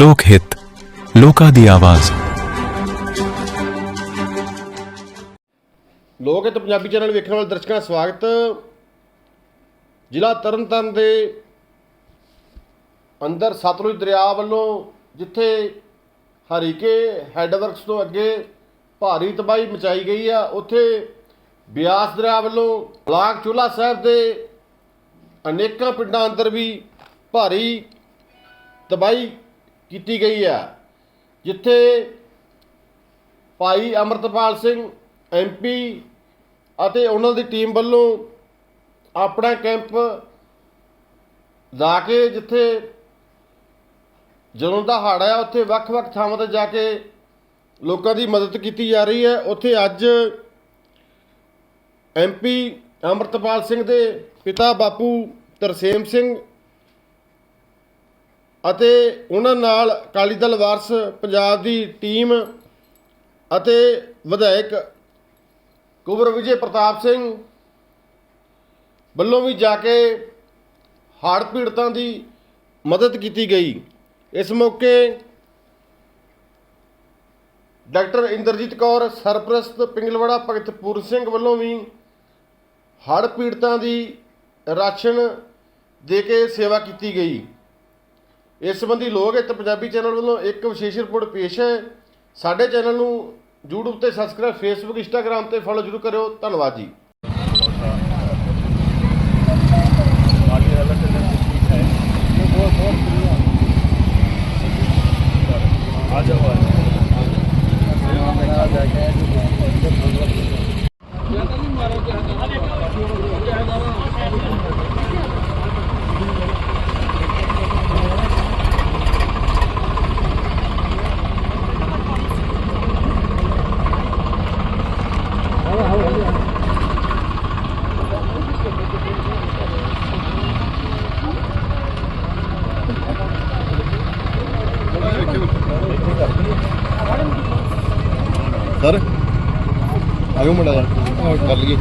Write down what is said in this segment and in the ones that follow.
ਲੋਕ ਹਿੱਤ, ਲੋਕਾਂ ਦੀ ਆਵਾਜ਼। ਲੋਕ ਹਿੱਤ ਪੰਜਾਬੀ ਚੈਨਲ ਵੇਖਣ ਵਾਲੇ ਦਰਸ਼ਕਾਂ ਦਾ ਸਵਾਗਤ। ਜ਼ਿਲ੍ਹਾ ਤਰਨਤਾਰਨ ਦੇ ਅੰਦਰ ਸਤਲੁਜ ਦਰਿਆ ਵੱਲੋਂ, ਜਿੱਥੇ ਹਰੀਕੇ ਹੈਡਵਰਕਸ ਤੋਂ ਅੱਗੇ ਭਾਰੀ ਤਬਾਹੀ ਮਚਾਈ ਗਈ ਆ, ਉੱਥੇ ਬਿਆਸ ਦਰਿਆ ਵੱਲੋਂ ਬਲਾਕ ਚੁਲਾ ਸਾਹਿਬ ਦੇ ਅਨੇਕਾਂ ਪਿੰਡਾਂ ਅੰਦਰ ਵੀ ਭਾਰੀ ਤਬਾਹੀ ਕੀਤੀ ਗਈ ਆ ਜਿੱਥੇ ਭਾਈ ਅਮਰਤਪਾਲ ਸਿੰਘ ਐਮਪੀ ਅਤੇ ਉਹਨਾਂ ਦੀ ਟੀਮ ਵੱਲੋਂ ਆਪਣਾ ਕੈਂਪ ਲਾ ਕੇ ਜਿੱਥੇ ਜਦੋਂ ਦਾ ਹੜ੍ਹ ਆਇਆ, ਉੱਥੇ ਵੱਖ-ਵੱਖ ਥਾਵਾਂ ਤੇ ਜਾ ਕੇ ਲੋਕਾਂ ਦੀ ਮਦਦ ਕੀਤੀ ਜਾ ਰਹੀ ਹੈ। ਉੱਥੇ ਅੱਜ ਐਮਪੀ ਅਮਰਤਪਾਲ ਸਿੰਘ ਦੇ ਪਿਤਾ ਬਾਪੂ ਤਰਸੇਮ ਸਿੰਘ ਅਤੇ ਉਹਨਾਂ ਨਾਲ ਅਕਾਲੀ ਦਲ ਵਾਰਸ ਪੰਜਾਬ ਦੀ ਟੀਮ ਅਤੇ ਵਿਧਾਇਕ ਕੁਬਰ ਵਿਜੇ ਪ੍ਰਤਾਪ ਸਿੰਘ ਵੱਲੋਂ ਵੀ ਜਾ ਕੇ ਹੜ੍ਹ ਪੀੜਤਾਂ ਦੀ ਮਦਦ ਕੀਤੀ ਗਈ। ਇਸ ਮੌਕੇ ਡਾਕਟਰ ਇੰਦਰਜੀਤ ਕੌਰ, ਸਰਪ੍ਰਸਤ ਪਿੰਗਲਵਾੜਾ ਭਗਤਪੂਰ ਸਿੰਘ ਵੱਲੋਂ ਵੀ ਹੜ੍ਹ ਪੀੜਤਾਂ ਦੀ ਰਾਸ਼ਨ ਦੇ ਕੇ ਸੇਵਾ ਕੀਤੀ ਗਈ। ਇਸ ਸੰਬੰਧੀ ਲੋਕ ਹਿੱਤ ਪੰਜਾਬੀ ਚੈਨਲ ਵੱਲੋਂ ਇੱਕ ਵਿਸ਼ੇਸ਼ ਰਿਪੋਰਟ ਪੇਸ਼ ਹੈ। ਸਾਡੇ ਚੈਨਲ ਨੂੰ YouTube ਤੇ ਸਬਸਕ੍ਰਾਈਬ Facebook, Instagram ਤੇ ਫੋਲੋ ਜ਼ਰੂਰ ਕਰਿਓ। ਧੰਨਵਾਦ ਜੀ। ਆਇਓ ਮੁੰਡਾ ਕਰ ਲਈਏ।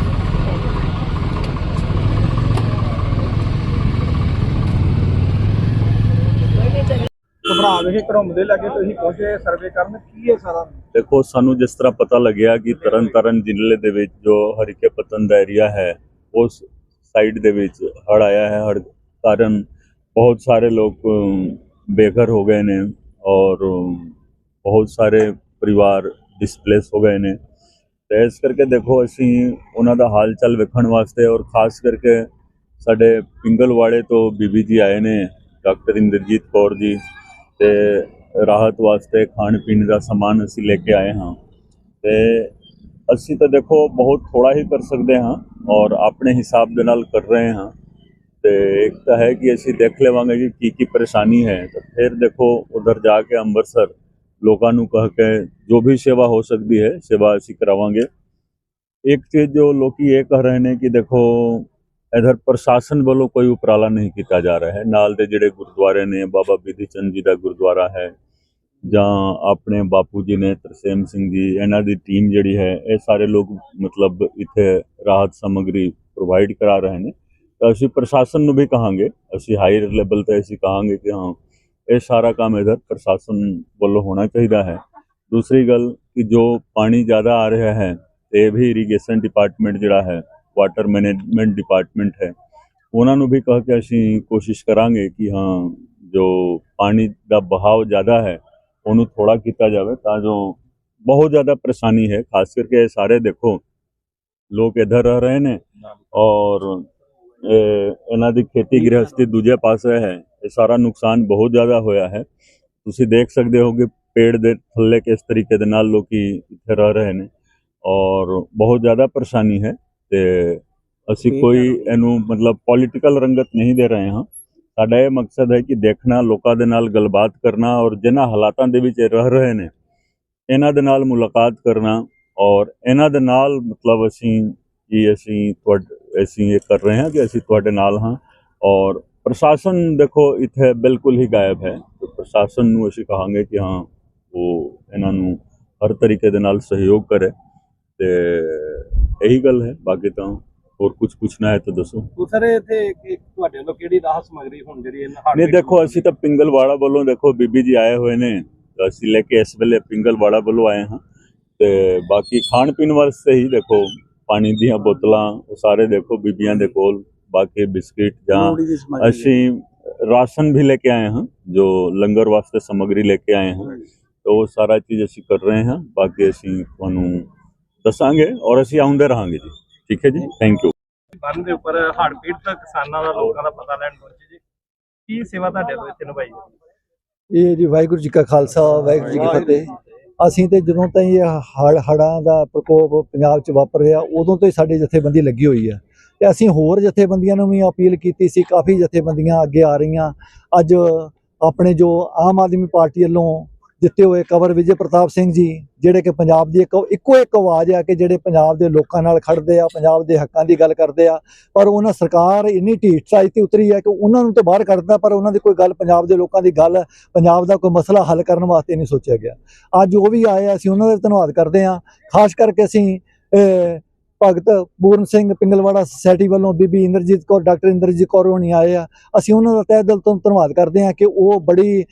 ਘਬਰਾ ਰਹੇ ਘੜੋਂਦੇ ਲੱਗੇ ਤੁਸੀਂ ਪਹੁੰਚੇ ਸਰਵੇ ਕਰਨ ਕੀ ਹੈ ਸਾਰਾ? ਦੇਖੋ ਸਾਨੂੰ ਜਿਸ ਤਰ੍ਹਾਂ ਪਤਾ ਲੱਗਿਆ ਕਿ ਤਰਨਤਾਰਨ ਜ਼ਿਲ੍ਹੇ ਦੇ ਵਿੱਚ ਜੋ ਹਰੀਕੇ ਪਤਨ ਦਾ ਏਰੀਆ ਹੈ ਉਸ ਸਾਈਡ ਦੇ ਵਿੱਚ ਹੜ ਆਇਆ ਹੈ। ਹੜ ਕਾਰਨ ਬਹੁਤ ਸਾਰੇ ਲੋਕ ਬੇਘਰ ਹੋ ਗਏ ਨੇ ਔਰ ਬਹੁਤ ਸਾਰੇ ਪਰਿਵਾਰ ਡਿਸਪਲੇਸ ਹੋ ਗਏ ਨੇ। ਤੇ ਇਸ ਕਰਕੇ ਦੇਖੋ ਅਸੀਂ ਉਹਨਾਂ ਦਾ ਹਾਲ ਚਾਲ ਵੇਖਣ ਵਾਸਤੇ ਔਰ ਖਾਸ ਕਰਕੇ ਸਾਡੇ ਪਿੰਗਲਵਾੜੇ ਤੋਂ ਬੀਬੀ ਜੀ ਆਏ ਨੇ, ਡਾਕਟਰ ਇੰਦਰਜੀਤ ਕੌਰ ਜੀ ਤੇ ਰਾਹਤ ਵਾਸਤੇ ਖਾਣ ਪੀਣ ਦਾ ਸਮਾਨ ਅਸੀਂ ਲੈ ਕੇ ਆਏ ਹਾਂ। ਤੇ ਅਸੀਂ ਤਾਂ ਦੇਖੋ ਬਹੁਤ ਥੋੜਾ ਹੀ ਕਰ ਸਕਦੇ ਹਾਂ ਔਰ ਆਪਣੇ ਹਿਸਾਬ ਦੇ ਨਾਲ ਕਰ ਰਹੇ ਹਾਂ। ਤੇ ਇੱਕ ਤਾਂ ਹੈ ਕਿ ਅਸੀਂ ਦੇਖ ਲਵਾਂਗੇ ਕਿ ਕੀ ਕੀ ਪਰੇਸ਼ਾਨੀ ਹੈ। ਤਾਂ ਫਿਰ ਦੇਖੋ ਉਧਰ ਜਾ ਕੇ ਅੰਮ੍ਰਿਤਸਰ ਲੋਕਾਂ ਨੂੰ ਕਹਿ ਕੇ ਜੋ ਵੀ ਸੇਵਾ ਹੋ ਸਕਦੀ ਹੈ, ਸੇਵਾ ਅਸੀਂ ਕਰਾਵਾਂਗੇ। ਇੱਕ ਚੀਜ਼ ਜੋ ਲੋਕੀ ਇਹ ਕਹਿ ਰਹੇ ਨੇ ਕਿ ਦੇਖੋ, ਇਧਰ ਪ੍ਰਸ਼ਾਸਨ ਵੱਲੋਂ ਕੋਈ ਉਪਰਾਲਾ ਨਹੀਂ ਕੀਤਾ ਜਾ ਰਿਹਾ ਹੈ। ਨਾਲ ਦੇ ਜਿਹੜੇ ਗੁਰਦੁਆਰੇ ਨੇ, ਬਾਬਾ ਬਿਧੀ ਚੰਦ ਜੀ ਦਾ ਗੁਰਦੁਆਰਾ ਹੈ ਜਾਂ ਆਪਣੇ ਬਾਪੂ ਜੀ ਨੇ ਤਰਸੇਮ ਸਿੰਘ ਜੀ, ਇਹਨਾਂ ਦੀ ਟੀਮ ਜਿਹੜੀ ਹੈ, ਇਹ ਸਾਰੇ ਲੋਕ ਮਤਲਬ ਇੱਥੇ ਰਾਹਤ ਸਮੱਗਰੀ ਪ੍ਰੋਵਾਈਡ ਕਰਾ ਰਹੇ ਨੇ। ਤਾਂ ਅਸੀਂ ਪ੍ਰਸ਼ਾਸਨ ਨੂੰ ਵੀ ਕਹਾਂਗੇ, ਅਸੀਂ ਹਾਈ ਲੈਵਲ ਤੇ ਅਸੀਂ ਕਹਾਂਗੇ ਕਿ ਹਾਂ ਇਹ ਸਾਰਾ ਕੰਮ ਇਧਰ ਪ੍ਰਸ਼ਾਸਨ ਵੱਲੋਂ ਹੋਣਾ ਚਾਹੀਦਾ ਹੈ। ਦੂਸਰੀ ਗੱਲ ਕਿ ਜੋ ਪਾਣੀ ਜ਼ਿਆਦਾ ਆ ਰਿਹਾ ਹੈ ਇਹ ਵੀ ਇਰੀਗੇਸ਼ਨ ਡਿਪਾਰਟਮੈਂਟ ਜਿਹੜਾ ਹੈ ਵਾਟਰ ਮੈਨੇਜਮੈਂਟ ਡਿਪਾਰਟਮੈਂਟ ਹੈ। ਉਹਨਾਂ ਨੂੰ ਵੀ ਕਹ ਕੇ ਅਸੀਂ ਕੋਸ਼ਿਸ਼ ਕਰਾਂਗੇ ਕਿ ਹਾਂ ਜੋ ਪਾਣੀ ਦਾ ਬਹਾਵ ਜ਼ਿਆਦਾ ਹੈ ਉਹਨੂੰ ਥੋੜਾ ਕੀਤਾ ਜਾਵੇ ਤਾਂ ਜੋ ਬਹੁਤ ਜ਼ਿਆਦਾ ਪਰੇਸ਼ਾਨੀ ਹੈ। ਖਾਸ ਕਰਕੇ ਇਹ ਸਾਰੇ ਦੇਖੋ ਲੋਕ ਇੱਧਰ ਰਹਿ ਰਹੇ ਨੇ। ਔਰ ਇਹਨਾਂ ਦੀ ਖੇਤੀ ਗ੍ਰਹਸਥੀ ਦੂਜੇ ਪਾਸੇ ਹੈ। ਇਹ ਸਾਰਾ ਨੁਕਸਾਨ ਬਹੁਤ ਜ਼ਿਆਦਾ ਹੋਇਆ ਹੈ। ਤੁਸੀਂ ਦੇਖ ਸਕਦੇ ਹੋ ਕਿ ਪੇੜ ਦੇ ਥੱਲੇ ਕਿਸ ਤਰੀਕੇ ਦੇ ਨਾਲ ਲੋਕੀ ਇੱਥੇ ਰਹਿ ਰਹੇ ਨੇ ਔਰ ਬਹੁਤ ਜ਼ਿਆਦਾ ਪਰੇਸ਼ਾਨੀ ਹੈ ਤੇ ਅਸੀਂ ਕੋਈ ਇਹਨੂੰ ਮਤਲਬ ਪੋਲੀਟੀਕਲ ਰੰਗਤ ਨਹੀਂ ਦੇ ਰਹੇ ਹਾਂ। ਸਾਡਾ ਇਹ ਮਕਸਦ ਹੈ ਕਿ ਦੇਖਣਾ ਲੋਕਾਂ ਦੇ ਨਾਲ ਗੱਲਬਾਤ ਕਰਨਾ ਔਰ ਜਿਨ੍ਹਾਂ ਹਾਲਾਤਾਂ ਦੇ ਵਿੱਚ ਰਹਿ ਰਹੇ ਨੇ ਇਹਨਾਂ ਦੇ ਨਾਲ ਮੁਲਾਕਾਤ ਕਰਨਾ ਔਰ ਇਹਨਾਂ ਦੇ ਨਾਲ ਮਤਲਬ ਅਸੀਂ ਕਿ ਅਸੀਂ ਤੁਹਾਡੇ ਅਸੀਂ ਇਹ ਕਰ ਰਹੇ ਹਾਂ ਕਿ ਅਸੀਂ ਤੁਹਾਡੇ ਨਾਲ ਹਾਂ ਔਰ ਪ੍ਰਸ਼ਾਸਨ ਦੇਖੋ ਇੱਥੇ ਬਿਲਕੁਲ ਹੀ ਗਾਇਬ ਹੈ। ਪ੍ਰਸ਼ਾਸਨ ਨੂੰ ਅਸੀਂ ਕਹਾਂਗੇ ਕਿ ਹਾਂ ਉਹ ਇਹਨਾਂ ਨੂੰ ਹਰ ਤਰੀਕੇ ਦੇ ਨਾਲ ਸਹਿਯੋਗ ਕਰੇ। ਤੇ ਇਹੀ ਗੱਲ ਹੈ। ਬਾਕੀ ਤਾਂ ਹੋਰ ਕੁਝ ਪੁੱਛਣਾ ਹੈ ਤਾਂ ਦੱਸੋ। ਸਰ ਇੱਥੇ ਤੁਹਾਡੇ ਵੱਲੋਂ ਕਿਹੜੀ ਰਾਹਤ ਸਮਗਰੀ ਹੁਣ ਜਿਹੜੀ ਨਹੀਂ ਦੇਖੋ ਅਸੀਂ ਤਾਂ ਪਿੰਗਲਵਾੜਾ ਵੱਲੋਂ ਦੇਖੋ ਬੀਬੀ ਜੀ ਆਏ ਹੋਏ ਨੇ। ਅਸੀਂ ਲੈ ਕੇ ਇਸ ਵੇਲੇ ਪਿੰਗਲਵਾੜਾ ਵੱਲੋਂ ਆਏ ਹਾਂ। ਤੇ ਬਾਕੀ ਖਾਣ ਪੀਣ ਵਾਸਤੇ ਹੀ ਦੇਖੋ ਪਾਣੀ ਦੀਆਂ ਬੋਤਲਾਂ ਉਹ ਸਾਰੇ ਦੇਖੋ ਬੀਬੀਆਂ ਦੇ ਕੋਲ ਬਾਕੀ ਬਿਸਕਿਟ ਜਾਂ ਅਸੀਂ ਰਾਸ਼ਨ ਵੀ ਲੈ ਕੇ ਆਏ ਹਾਂ ਜੋ ਲੰਗਰ ਵਾਸਤੇ ਸਮਗਰੀ ਲੈ ਕੇ ਆਏ ਹਾਂ। ਤਾਂ ਉਹ ਸਾਰਾ ਚੀਜ਼ ਅਸੀਂ ਕਰ ਰਹੇ ਹਾਂ ਬਾਕੀ ਅਸੀਂ ਤੁਹਾਨੂੰ ਦੱਸਾਂਗੇ ਔਰ ਅਸੀਂ ਆਉਂਦੇ ਰਹਾਂਗੇ ਜੀ। ਠੀਕ ਹੈ ਜੀ? ਥੈਂਕ ਯੂ ਬੰਨ ਦੇ ਉੱਪਰ ਹੜ੍ਹ ਪੀੜਤ ਕਿਸਾਨਾਂ ਦਾ ਲੋਕਾਂ ਦਾ ਪਤਾ ਲੈਣ ਪਹੁੰਚੇ ਜੀ। ਕੀ ਸੇਵਾ ਤੁਹਾਡੇ ਇੱਥੇ ਨਿਭਾਈ? ਇਹ ਜੀ ਵਾਹਿਗੁਰੂ ਜੀ ਕਾ ਖਾਲਸਾ ਵਾਹਿਗੁਰੂ ਜੀ ਕੀ ਫਤਿਹ। ਅਸੀਂ ਤੇ ਜਦੋਂ ਤਾਈਂ ਇਹ ਹੜ ਹੜਾਂ ਦਾ ਪ੍ਰਕੋਪ ਪੰਜਾਬ 'ਚ ਵਾਪਰ ਰਿਹਾ, ਉਦੋਂ ਤੋਂ ਹੀ ਸਾਡੀ ਜਥੇਬੰਦੀ ਲੱਗੀ ਹੋਈ ਹੈ। ਤੇ ਅਸੀਂ ਹੋਰ ਜਥੇਬੰਦੀਆਂ ਨੂੰ ਵੀ ਅਪੀਲ ਕੀਤੀ ਸੀ, ਕਾਫੀ ਜਥੇਬੰਦੀਆਂ ਅੱਗੇ ਆ ਰਹੀਆਂ। ਅੱਜ ਆਪਣੇ ਜੋ ਆਮ ਆਦਮੀ ਪਾਰਟੀ ਵੱਲੋਂ ਦਿੱਤੇ ਹੋਏ ਕਵਰ ਵਿਜੇ ਪ੍ਰਤਾਪ ਸਿੰਘ ਜੀ, ਜਿਹੜੇ ਕਿ ਪੰਜਾਬ ਦੀ ਇੱਕ ਇੱਕੋ ਇੱਕ ਆਵਾਜ਼ ਆ ਕਿ ਜਿਹੜੇ ਪੰਜਾਬ ਦੇ ਲੋਕਾਂ ਨਾਲ ਖੜਦੇ ਆ, ਪੰਜਾਬ ਦੇ ਹੱਕਾਂ ਦੀ ਗੱਲ ਕਰਦੇ ਆ, ਪਰ ਉਹਨਾਂ ਸਰਕਾਰ ਇੰਨੀ ਢੀਠ ਸਾਈ ਤੇ ਉਤਰੀ ਹੈ ਕਿ ਉਹਨਾਂ ਨੂੰ ਤੇ ਬਾਹਰ ਕੱਢਦਾ ਪਰ ਉਹਨਾਂ ਦੀ ਕੋਈ ਗੱਲ ਪੰਜਾਬ ਦੇ ਲੋਕਾਂ ਦੀ ਗੱਲ, ਪੰਜਾਬ ਦਾ ਕੋਈ ਮਸਲਾ ਹੱਲ ਕਰਨ ਵਾਸਤੇ ਨਹੀਂ ਸੋਚਿਆ ਗਿਆ। ਅੱਜ ਉਹ ਵੀ ਆਏ ਅਸੀਂ ਉਹਨਾਂ ਦਾ ਧੰਨਵਾਦ ਕਰਦੇ ਹਾਂ ਖਾਸ ਕਰਕੇ ਅਸੀਂ ਭਗਤ ਪੂਰਨ ਸਿੰਘ ਪਿੰਗਲਵਾੜਾ ਸੁਸਾਇਟੀ ਵੱਲੋਂ ਬੀਬੀ ਇੰਦਰਜੀਤ ਕੌਰ, ਡਾਕਟਰ ਇੰਦਰਜੀਤ ਕੌਰ ਹੋਣੀ ਆਏ ਆ। ਅਸੀਂ ਉਹਨਾਂ ਦਾ ਤਹਿ ਦਿਲ ਤੋਂ ਧੰਨਵਾਦ ਕਰਦੇ ਹਾਂ ਕਿ ਉਹ ਬੜੀ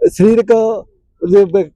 ਸਰੀਰਕ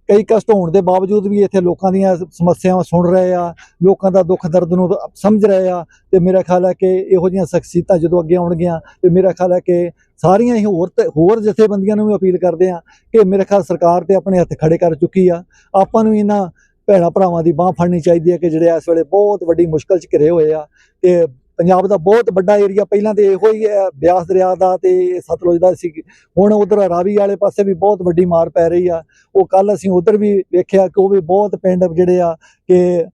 ਕਈ ਕਸ਼ਟ ਹੋਣ ਦੇ ਬਾਵਜੂਦ ਵੀ ਇੱਥੇ ਲੋਕਾਂ ਦੀਆਂ ਸਮੱਸਿਆਵਾਂ ਸੁਣ ਰਹੇ ਆ, ਲੋਕਾਂ ਦਾ ਦੁੱਖ ਦਰਦ ਨੂੰ ਸਮਝ ਰਹੇ ਆ ਤੇ ਮੇਰਾ ਖਿਆਲ ਹੈ ਕਿ ਇਹੋ ਜਿਹੀਆਂ ਸ਼ਖਸੀਅਤਾਂ ਜਦੋਂ ਅੱਗੇ ਆਉਣਗੀਆਂ ਤੇ ਮੇਰਾ ਖਿਆਲ ਹੈ ਕਿ ਸਾਰੀਆਂ ਹੀ ਹੋਰ ਹੋਰ ਜਥੇਬੰਦੀਆਂ ਨੂੰ ਵੀ ਅਪੀਲ ਕਰਦੇ ਆ ਕਿ ਮੇਰੇ ਖਿਆਲ ਸਰਕਾਰ ਤੇ ਆਪਣੇ ਹੱਥ ਖੜੇ ਕਰ ਚੁੱਕੀ ਆ। ਆਪਾਂ ਨੂੰ ਇਹਨਾਂ ਭੈਣਾਂ ਭਰਾਵਾਂ ਦੀ ਬਾਹ ਫੜਨੀ ਚਾਹੀਦੀ ਹੈ ਕਿ ਜਿਹੜੇ ਇਸ ਵੇਲੇ ਬਹੁਤ ਵੱਡੀ ਮੁਸ਼ਕਲ 'ਚ ਘਿਰੇ ਹੋਏ ਆ ਤੇ ਪੰਜਾਬ ਦਾ ਬਹੁਤ ਵੱਡਾ ਏਰੀਆ ਪਹਿਲਾਂ ਤੇ ਇਹੋ ਹੀ ਹੈ, ਬਿਆਸ ਦਰਿਆ ਦਾ ਤੇ ਸਤਲੁਜ ਦਾ ਸੀ। ਹੁਣ ਉਧਰ ਰਾਵੀ ਵਾਲੇ ਪਾਸੇ ਵੀ ਬਹੁਤ ਵੱਡੀ ਮਾਰ ਪੈ ਰਹੀ ਆ। ਉਹ ਕੱਲ ਅਸੀਂ ਉਧਰ ਵੀ ਵੇਖਿਆ ਕਿ ਉਹ ਵੀ ਬਹੁਤ ਪਿੰਡ ਜਿਹੜੇ ਆ ਕਿ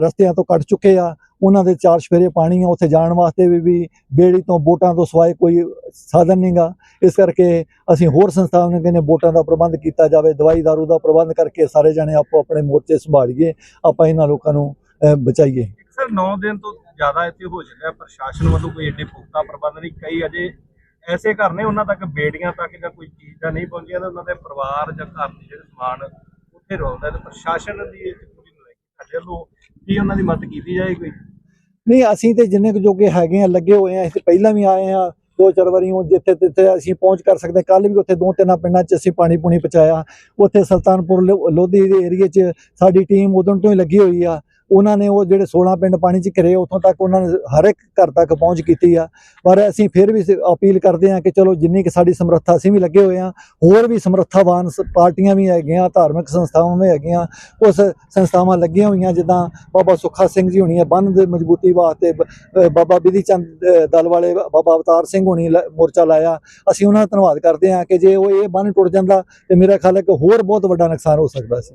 ਰਸਤਿਆਂ ਤੋਂ ਕੱਟ ਚੁੱਕੇ ਆ। ਉਹਨਾਂ ਦੇ ਚਾਰ ਸਫੇਰੇ ਪਾਣੀ ਆ, ਉੱਥੇ ਜਾਣ ਵਾਸਤੇ ਵੀ ਵੀ ਬੇੜੀ ਤੋਂ ਬੋਟਾਂ ਤੋਂ ਸਵਾਏ ਕੋਈ ਸਾਧਨ ਨਹੀਂਗਾ ਇਸ ਕਰਕੇ ਅਸੀਂ ਹੋਰ ਸੰਸਥਾਵਾਂ ਨੂੰ ਕਹਿੰਦੇ ਬੋਟਾਂ ਦਾ ਪ੍ਰਬੰਧ ਕੀਤਾ ਜਾਵੇ, ਦਵਾਈ ਦਾਰੂ ਦਾ ਪ੍ਰਬੰਧ ਕਰਕੇ ਸਾਰੇ ਜਣੇ ਆਪੋ ਆਪਣੇ ਮੋਰਚੇ ਸੰਭਾਲੀਏ। ਆਪਾਂ ਇਹਨਾਂ ਲੋਕਾਂ ਨੂੰ ਬਚਾਈਏ। ਸਰ 9 ਦਿਨ ਤੋਂ ਜ਼ਿਆਦਾ ਇੱਥੇ ਹੋ ਚੱਲਿਆ ਪ੍ਰਸ਼ਾਸਨ ਵੱਲੋਂ ਕੋਈ ਏਡੇ ਪੁਖਤਾ ਪ੍ਰਬੰਧ ਨਹੀਂ, ਕਈ ਅਜੇ ਐਸੇ ਘਰ ਨੇ ਉਹਨਾਂ ਤੱਕ, ਬੇੜੀਆਂ ਤੱਕ ਜਾਂ ਕੋਈ ਚੀਜ਼ ਦਾ ਨਹੀਂ ਪਹੁੰਚਿਆ ਤੇ ਉਹਨਾਂ ਦੇ ਪਰਿਵਾਰ ਜਾਂ ਘਰ ਦੇ ਜਿਹੜੇ ਸਮਾਨ ਉੱਥੇ ਰੋਲਦਾ ਤੇ ਪ੍ਰਸ਼ਾਸਨ ਦੀ ਪੂਰੀ ਨਲਾਇਕੀ ਸਾਡੇ ਵੱਲੋਂ ਕੀ ਉਹਨਾਂ ਦੀ ਮਦਦ ਕੀਤੀ ਜਾਏ ਕੋਈ? ਨਹੀਂ, ਅਸੀਂ ਤੇ ਜਿੰਨੇ ਕੁ ਜੋਗੇ ਹੈਗੇ ਆ, ਲੱਗੇ ਹੋਏ ਆ, ਅਸੀਂ ਪਹਿਲਾਂ ਵੀ ਆਏ ਆ, ਦੋ ਚਾਰ ਵਾਰੀ ਉਹ ਜਿੱਥੇ ਜਿੱਥੇ ਅਸੀਂ ਪਹੁੰਚ ਕਰ ਸਕਦੇ ਕੱਲ ਵੀ ਉੱਥੇ ਦੋ ਤਿੰਨਾਂ ਪਿੰਡਾਂ 'ਚ ਅਸੀਂ ਪਾਣੀ ਪੂਣੀ ਪਹੁੰਚਾਇਆ। ਉੱਥੇ ਸੁਲਤਾਨਪੁਰ ਲੋਧੀ ਦੇ ਏਰੀਏ 'ਚ ਸਾਡੀ ਟੀਮ ਉਦੋਂ ਤੋਂ ਹੀ ਲੱਗੀ ਹੋਈ ਆ। ਉਹਨਾਂ ਨੇ ਉਹ ਜਿਹੜੇ 16 ਪਿੰਡ ਪਾਣੀ 'ਚ ਘਿਰੇ ਉੱਥੋਂ ਤੱਕ ਉਹਨਾਂ ਨੇ ਹਰ ਇੱਕ ਘਰ ਤੱਕ ਪਹੁੰਚ ਕੀਤੀ ਆ। ਪਰ ਅਸੀਂ ਫਿਰ ਵੀ ਸ- ਅਪੀਲ ਕਰਦੇ ਹਾਂ ਕਿ ਚਲੋ ਜਿੰਨੀ ਕਿ ਸਾਡੀ ਸਮਰੱਥਾ ਅਸੀਂ ਵੀ ਲੱਗੇ ਹੋਏ ਆ ਹੋਰ ਵੀ ਸਮਰੱਥਾਵਾਨ ਸ- ਪਾਰਟੀਆਂ ਵੀ ਹੈਗੀਆਂ, ਧਾਰਮਿਕ ਸੰਸਥਾਵਾਂ ਵੀ ਹੈਗੀਆਂ ਉਸ ਸੰਸਥਾਵਾਂ ਲੱਗੀਆਂ ਹੋਈਆਂ ਜਿੱਦਾਂ ਬਾਬਾ ਸੁੱਖਾ ਸਿੰਘ ਜੀ ਹੋਣੀ ਹੈ ਬੰਨ ਦੇ ਮਜ਼ਬੂਤੀ ਵਾਸਤੇ ਬ- ਬਾਬਾ ਬਿਧੀ ਚੰਦ ਦਲ ਵਾਲੇ ਬਾਬਾ ਅਵਤਾਰ ਸਿੰਘ ਹੋਣੀ ਲ- ਮੋਰਚਾ ਲਾਇਆ। ਅਸੀਂ ਉਹਨਾਂ ਦਾ ਧੰਨਵਾਦ ਕਰਦੇ ਹਾਂ ਕਿ ਜੇ ਉਹ ਇਹ ਬੰਨ ਟੁੱਟ ਜਾਂਦਾ ਤੇ ਮੇਰਾ ਖਿਆਲ ਹੈ ਕਿ ਹੋਰ ਬਹੁਤ ਵੱਡਾ ਨੁਕਸਾਨ ਹੋ ਸਕਦਾ ਸੀ।